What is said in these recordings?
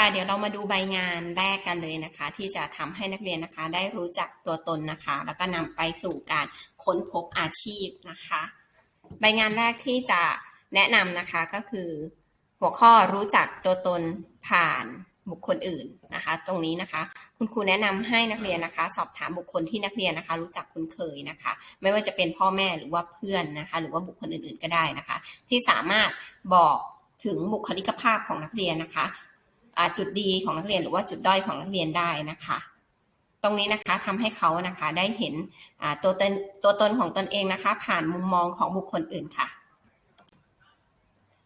ค่ะเดี๋ยวเรามาดูใบงานแรกกันเลยนะคะ ที่จะทำให้นักเรียนนะคะ ได้รู้จักตัวตนนะคะ แล้วก็นำไปสู่การค้นพบอาชีพนะคะ ใบงานแรกที่จะแนะนำนะคะก็คือ หัวข้อรู้จักตัวตนผ่านบุคคลอื่นนะคะ ตรงนี้นะคะ คุณครูแนะนำให้นักเรียนนะคะ สอบถามบุคคลที่นักเรียนนะคะ รู้จักคุ้นเคยนะคะ ไม่ว่าจะเป็นพ่อแม่หรือว่าเพื่อนนะคะ หรือว่าบุคคลอื่นๆก็ได้นะคะ ที่สามารถบอกถึงบุคลิกภาพของนักเรียนนะคะ จุดดีของนักเรียนหรือว่าจุดด้อยของนักเรียนได้นะคะ ตรงนี้นะคะทำให้เขานะคะได้เห็นตัวตนตัวตนของตนเองนะคะ ผ่านมุมมองของบุคคลอื่นค่ะ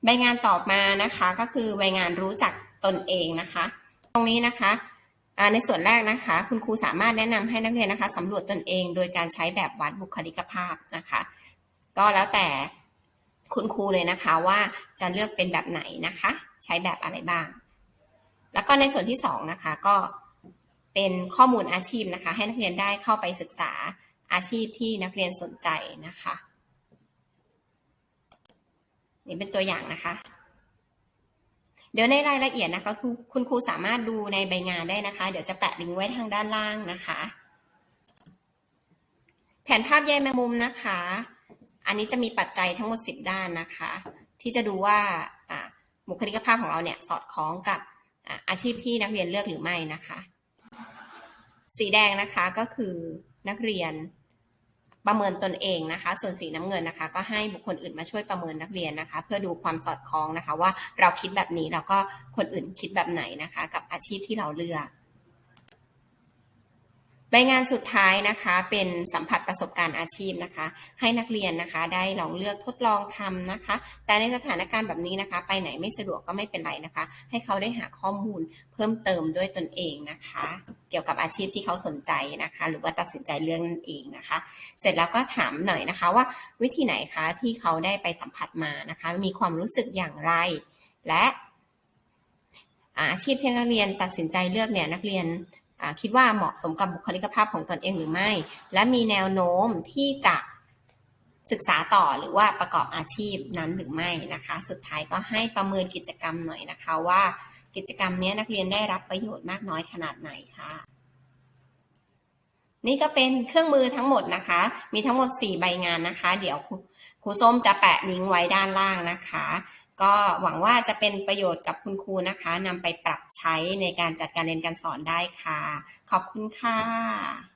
ใบงานต่อมานะคะก็คือใบงานรู้จักตนเองนะคะ ตรงนี้นะคะในส่วนแรกนะคะ คุณครูสามารถแนะนำให้นักเรียนนะคะสำรวจตนเองโดยการใช้แบบวัดบุคลิกภาพนะคะ ก็แล้วแต่คุณครูเลยนะคะว่าจะเลือกเป็นแบบไหนนะคะ ใช้แบบอะไรบ้าง แล้วก็ในส่วนที่สองนะคะก็เป็นข้อมูลอาชีพนะคะ ให้นักเรียนได้เข้าไปศึกษาอาชีพที่นักเรียนสนใจนะคะนี่เป็นตัวอย่างนะคะ เดี๋ยวในรายละเอียดนะคะคุณคุณครูสามารถดูในใบงานได้นะคะ เดี๋ยวจะแปะลิงก์ไว้ทางด้านล่างนะคะ แผนภาพใยแมงมุมนะคะ อันนี้จะมีปัจจัยทั้งหมด 10 ด้านนะคะ ที่จะดูว่าบุคลิกภาพของเราเนี่ยสอดคล้องกับ อาชีพที่นักเรียนเลือกหรือไม่นะคะ สีแดงนะคะก็คือนักเรียนประเมินตนเองนะคะ ส่วนสีน้ำเงินนะคะ ก็ให้บุคคลอื่นมาช่วยประเมินนักเรียนนะคะ เพื่อดูความสอดคล้องนะคะ ว่าเราคิดแบบนี้แล้วก็คนอื่นคิดแบบไหนนะคะ กับอาชีพที่เราเลือก ใบงานสุดท้ายนะคะเป็นสัมผัสประสบการณ์อาชีพนะคะ ให้นักเรียนนะคะ ได้ลองเลือกทดลองทำนะคะ แต่ในสถานการณ์แบบนี้นะคะ ไปไหนไม่สะดวกก็ไม่เป็นไรนะคะ ให้เขาได้หาข้อมูลเพิ่มเติมด้วยตนเองนะคะ เกี่ยวกับอาชีพที่เขาสนใจนะคะ หรือว่าตัดสินใจเรื่องนั่นเองนะคะ เสร็จแล้วก็ถามหน่อยนะคะว่าวิธีไหนคะที่เขาได้ไปสัมผัสมานะคะ มีความรู้สึกอย่างไร และอาชีพที่นักเรียนตัดสินใจเลือกเนี่ยนักเรียน คิดว่าเหมาะสมกับบุคลิกภาพของตนเองหรือไม่ และมีแนวโน้มที่จะศึกษาต่อหรือว่าประกอบอาชีพนั้นหรือไม่นะคะ สุดท้ายก็ให้ประเมินกิจกรรมหน่อยนะคะว่ากิจกรรมนี้นักเรียนได้รับประโยชน์มากน้อยขนาดไหนค่ะ นี่ก็เป็นเครื่องมือทั้งหมดนะคะ มีทั้งหมด 4 ใบงานนะคะ เดี๋ยวครูครูส้มจะแปะลิงก์ไว้ด้านล่างนะคะ ก็หวังว่าจะเป็นประโยชน์กับคุณครูนะคะนำไปปรับใช้ในการจัดการเรียนการสอนได้ค่ะ ขอบคุณค่ะ